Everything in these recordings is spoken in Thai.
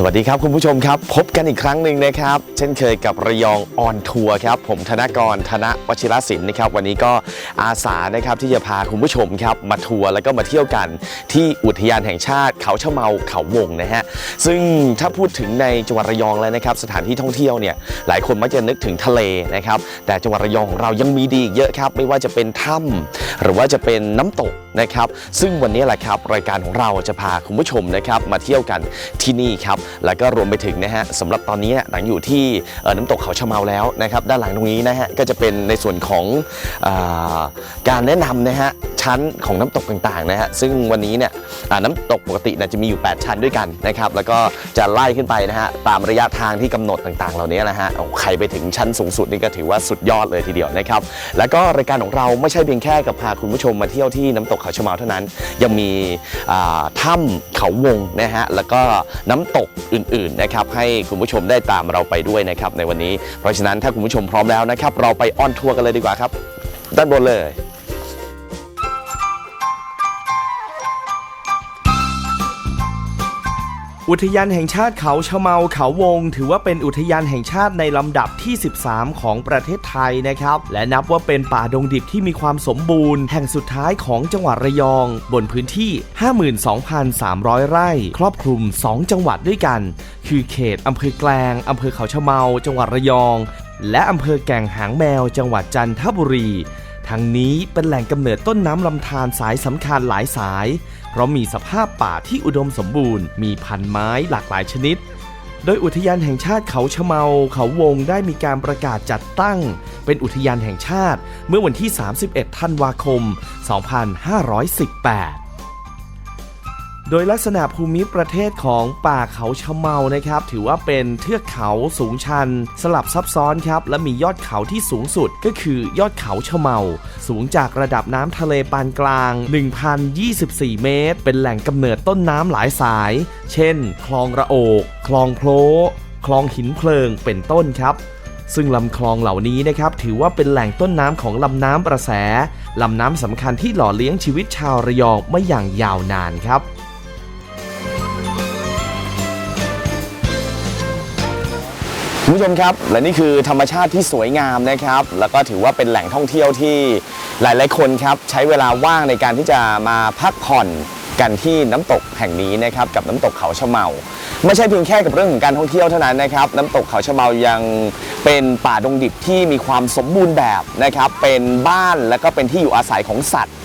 สวัสดีครับคุณผู้ชมครับ พบกันอีกครั้งหนึ่งนะครับ เช่นเคยกับระยองออนทัวร์ครับ ผมธนกรธนวชิรศิลป์นะครับ วันนี้ก็อาสานะครับที่จะพาคุณผู้ชมครับมาทัวร์แล้วก็มาเที่ยวกันที่อุทยานแห่งชาติเขาเชะเมาเขาวงนะฮะซึ่งถ้าพูดถึงในจังหวัดระยองแล้วนะครับ สถานที่ท่องเที่ยวเนี่ยหลายคนมักจะนึกถึงทะเลนะครับ แต่จังหวัดระยองของเรายังมีดีอีกเยอะครับ ไม่ว่าจะเป็นถ้ำหรือว่าจะเป็นน้ำตกนะครับ ซึ่งวันนี้แหละครับรายการของเราจะพาคุณผู้ชมนะครับมาเที่ยวกันที่นี่ครับแล้วก็รวมไปถึงนะฮะสำหรับตอนนี้หลังอยู่ที่น้ำตกเขาชะเมาแล้วนะครับ ด้านหลังตรงนี้นะฮะก็จะเป็นในส่วนของอการแนะนำนะฮะ ชั้นของน้ำตกต่างๆนะฮะซึ่งวันนี้เนี่ยน้ำตกปกติเนยจะมีอยู่ 8 ชั้นด้วยกันนะครับแล้วก็จะไล่ขึ้นไปนะฮะตามระยะทางที่กำหนดต่างๆ เหล่านี้นะฮะใครไปถึงชั้นสูงสุดนี่ก็ถือว่าสุดยอดเลยทีเดียวนะครับแล้วก็รายการของเราไม่ใช่เพียงแค่กับพาคุณผู้ชมมาเที่ยวที่น้ำตกเขาชะเมาเท่านั้น ยังมีถ้ำเขาวงนะฮะแล้วก็น้ำตกอื่นๆนะครับให้คุณผู้ชมได้ตามเราไปด้วยนะครับในวันนี้ เพราะฉะนั้นถ้าคุณผู้ชมพร้อมแล้วนะครับเราไปออนทัวร์กันเลยดีกว่าครับ ด้านบนเลย อุทยานแห่งชาติเขาชะเมาเขาวง ถือว่าเป็นอุทยานแห่งชาติในลำดับที่ 13 ของประเทศไทยนะครับ และนับว่าเป็นป่าดงดิบที่มีความสมบูรณ์ แห่งสุดท้ายของจังหวัดระยอง บนพื้นที่ 52,300 ไร่ ครอบคลุม 2 จังหวัดด้วยกัน คือเขตอำเภอแกลงอำเภอเขาชะเมา จังหวัดระยอง และอำเภอแก่งหางแมว จังหวัดจันทบุรีทั้งนี้เป็นแหล่งกำเนิดต้นน้ำลำธารสายสำคัญหลายสาย เพราะมีสภาพป่าที่อุดมสมบูรณ์ มีพันไม้หลากหลายชนิด โดยอุทยานแห่งชาติเขาชะเมา เขาวงได้มีการประกาศจัดตั้ง เป็นอุทยานแห่งชาติ เมื่อวันที่ 31 ธันวาคม 2518 โดยลักษณะภูมิประเทศของป่าเขาชะเมานะครับ ถือว่าเป็นเทือกเขาสูงชัน สลับซับซ้อนครับ และมียอดเขาที่สูงสุดก็คือยอดเขาชะเมา สูงจากระดับน้ำทะเลปานกลาง 1,024 เมตร เป็นแหล่งกำเนิดต้นน้ำหลายสาย เช่น คลองระโอก คลองโพลคลองหินเพลิงเป็นต้นครับซึ่งลำคลองเหล่านี้นะครับถือว่าเป็นแหล่งต้นน้ำของลำน้ำประแส ลำน้ำสำคัญที่หล่อเลี้ยงชีวิตชาวระยองมาอย่างยาวนานครับ คุณผู้ชมครับ และนี่คือธรรมชาติที่สวยงามนะครับ แล้วก็ถือว่าเป็นแหล่งท่องเที่ยวที่หลาย ๆ คนครับใช้เวลาว่างในการที่จะมาพักผ่อนกันที่น้ำตกแห่งนี้นะครับกับน้ำตกเขาชะเมา ไม่ใช่เพียงแค่กับเรื่องของการท่องเที่ยวเท่านั้นนะครับ น้ำตกเขาชะเมายังเป็นป่าดงดิบที่มีความสมบูรณ์แบบนะครับ เป็นบ้านและก็เป็นที่อยู่อาศัยของสัตว์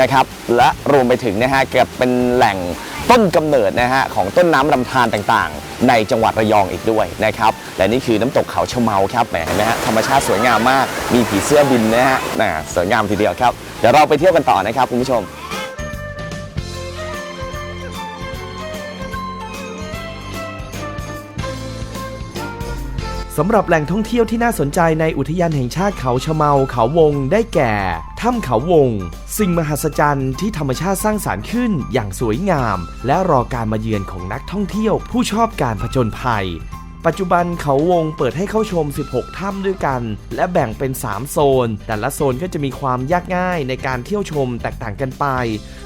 นะครับ และรวมไปถึงนะฮะเกิดเป็นแหล่ง ต้นกำเนิดนะฮะของต้นน้ำลำธารต่างๆ ในจังหวัดระยองอีกด้วยนะครับและนี่คือน้ำตกเขาเชเมาครับแหมเห็นไหมฮะธรรมชาติสวยงามมากมีผีเสื้อบินนะฮะสวยงามทีเดียวครับเดี๋ยวเราไปเที่ยวกันต่อนะครับคุณผู้ชม สำหรับแหล่งท่องเที่ยวที่น่าสนใจในอุทยานแห่งชาติเขาชะเมาเขาวงได้แก่ถ้ำเขาวง สิ่งมหัศจรรย์ที่ธรรมชาติสร้างสารรค์ขึ้นอย่างสวยงาม และรอการมาเยือนของนักท่องเที่ยวผู้ชอบการผจญภัย ปัจจุบันเขาวงเปิดให้เข้าชม 16 ถ้ำด้วยกัน และแบ่งเป็น 3 โซน แต่ละโซนก็จะมีความยากง่ายในการเที่ยวชมแตกต่างกันไป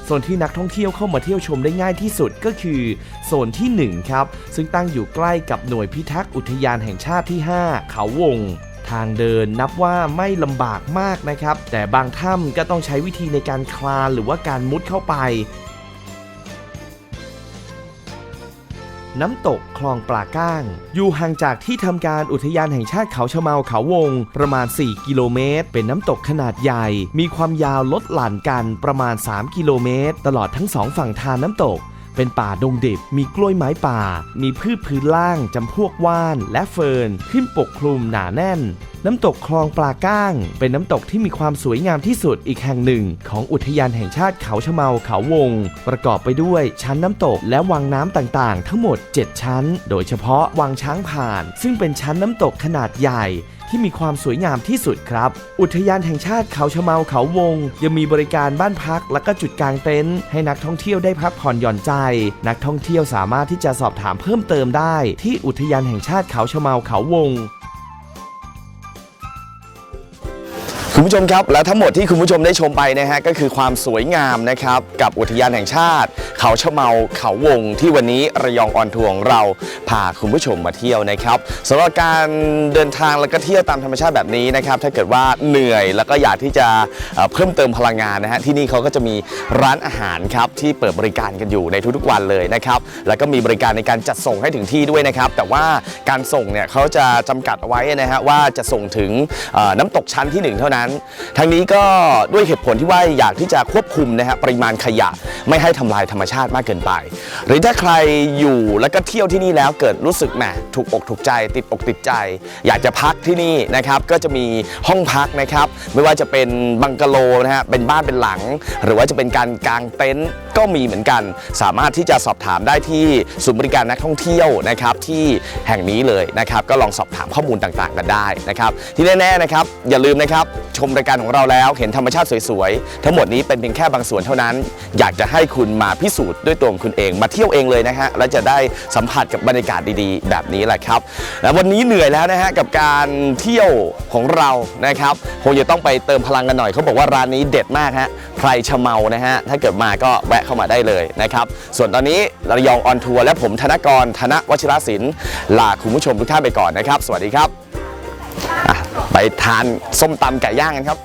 โซนที่นักท่องเที่ยวเข้ามาเที่ยวชมได้ง่ายที่สุดก็คือ โซนที่ 1 ครับ ซึ่งตั้งอยู่ใกล้กับหน่วยพิทักษ์อุทยานแห่งชาติที่ 5 เขาวงทางเดินนับว่าไม่ลำบากมากนะครับ แต่บางถ้ำก็ต้องใช้วิธีในการคลานหรือว่าการมุดเข้าไป น้ำตกคลองปลาก้าง อยู่ห่างจากที่ทำการอุทยานแห่งชาติเขาชะเมาเขาวง ประมาณ 4 กิโลเมตร เป็นน้ำตกขนาดใหญ่ มีความยาวลดหลั่นกันประมาณ 3 กิโลเมตร ตลอดทั้งสองฝั่งทานน้ำตก เป็นป่าดงดิบ มีกล้วยไม้ป่า มีพืชพื้นล่างจำพวกว่านและเฟิร์นขึ้นปกคลุมหนาแน่น น้ำตกคลองปลาก้าง เป็นน้ำตกที่มีความสวยงามที่สุดอีกแห่งหนึ่ง ของอุทยานแห่งชาติเขาชะเมาเขาวง ประกอบไปด้วยชั้นน้ำตกและวังน้ำต่างๆ ทั้งหมด 7 ชั้น โดยเฉพาะวังช้างผ่าน ซึ่งเป็นชั้นน้ำตกขนาดใหญ่ ที่มีความสวยงามที่สุดครับ อุทยานแห่งชาติเขาชะเมาเขาวง ยังมีบริการบ้านพักและก็จุดกางเต็นท์ให้นักท่องเที่ยวได้พักผ่อนหย่อนใจ นักท่องเที่ยวสามารถที่จะสอบถามเพิ่มเติมได้ ที่อุทยานแห่งชาติเขาชะเมาเขาวง คุณผู้ชมครับ และทั้งหมดที่คุณผู้ชมได้ชมไปนะฮะก็คือความสวยงามนะครับ กับอุทยานแห่งชาติ เขาชะเมาเขาวง ที่วันนี้ระยองออนทัวร์ของเราพาคุณผู้ชมมาเที่ยวนะครับสำหรับการเดินทางแล้วก็เที่ยวตามธรรมชาติแบบนี้นะครับ ถ้าเกิดว่าเหนื่อยแล้วก็อยากที่จะเพิ่มเติมพลังงานนะฮะที่นี่เขาก็จะมีร้านอาหารครับที่เปิดบริการกันอยู่ในทุกๆวันเลยนะครับแล้วก็มีบริการในการจัดส่งให้ถึงที่ด้วยนะครับ แต่ว่าการส่งเนี่ยเขาจะจำกัดเอาไว้นะฮะว่าจะส่งถึงน้ำตกชั้นที่หนึ่งเท่านั้นทางนี้ก็ด้วยเหตุผลที่ว่าอยากที่จะควบคุมนะฮะปริมาณขยะไม่ให้ทำลายธรรมชาติมากเกินไป หรือถ้าใครอยู่แล้วก็เที่ยวที่นี่แล้วเกิดรู้สึกแหมถูกอกถูกใจติดอกติดใจ อยากจะพักที่นี่นะครับก็จะมีห้องพักนะครับไม่ว่าจะเป็นบังกะโลนะฮะเป็นบ้านเป็นหลัง หรือว่าจะเป็นการกางเต็นท์ก็มีเหมือนกัน สามารถที่จะสอบถามได้ที่ศูนย์บริการนักท่องเที่ยวนะครับที่แห่งนี้เลยนะครับก็ลองสอบถามข้อมูลต่างๆ กันได้นะครับที่แน่ๆนะครับอย่าลืมนะครับชมรายการของเราแล้ว เห็นธรรมชาติสวยๆ ทั้งหมดนี้เป็นเพียงแค่บางส่วนเท่านั้น อยากจะให้คุณมาพิสูจน์ด้วยตัวของคุณเอง มาเที่ยวเองเลยนะฮะ และจะได้สัมผัสกับบรรยากาศดีๆ แบบนี้แหละครับ และวันนี้เหนื่อยแล้วนะฮะกับการเที่ยวของเรานะครับคงจะต้องไปเติมพลังกันหน่อยเขาบอกว่าร้านนี้เด็ดมากฮะใครชะเมานะฮะถ้าเกิดมาก็แวะเข้ามาได้เลยนะครับส่วนตอนนี้ระยองออนทัวร์และผมธนกรธนวชิรศิลป์ลาคุณผู้ชมทุกท่านไปก่อนนะครับ สวัสดีครับ ไปทานส้มตำไก่ย่างกันครับ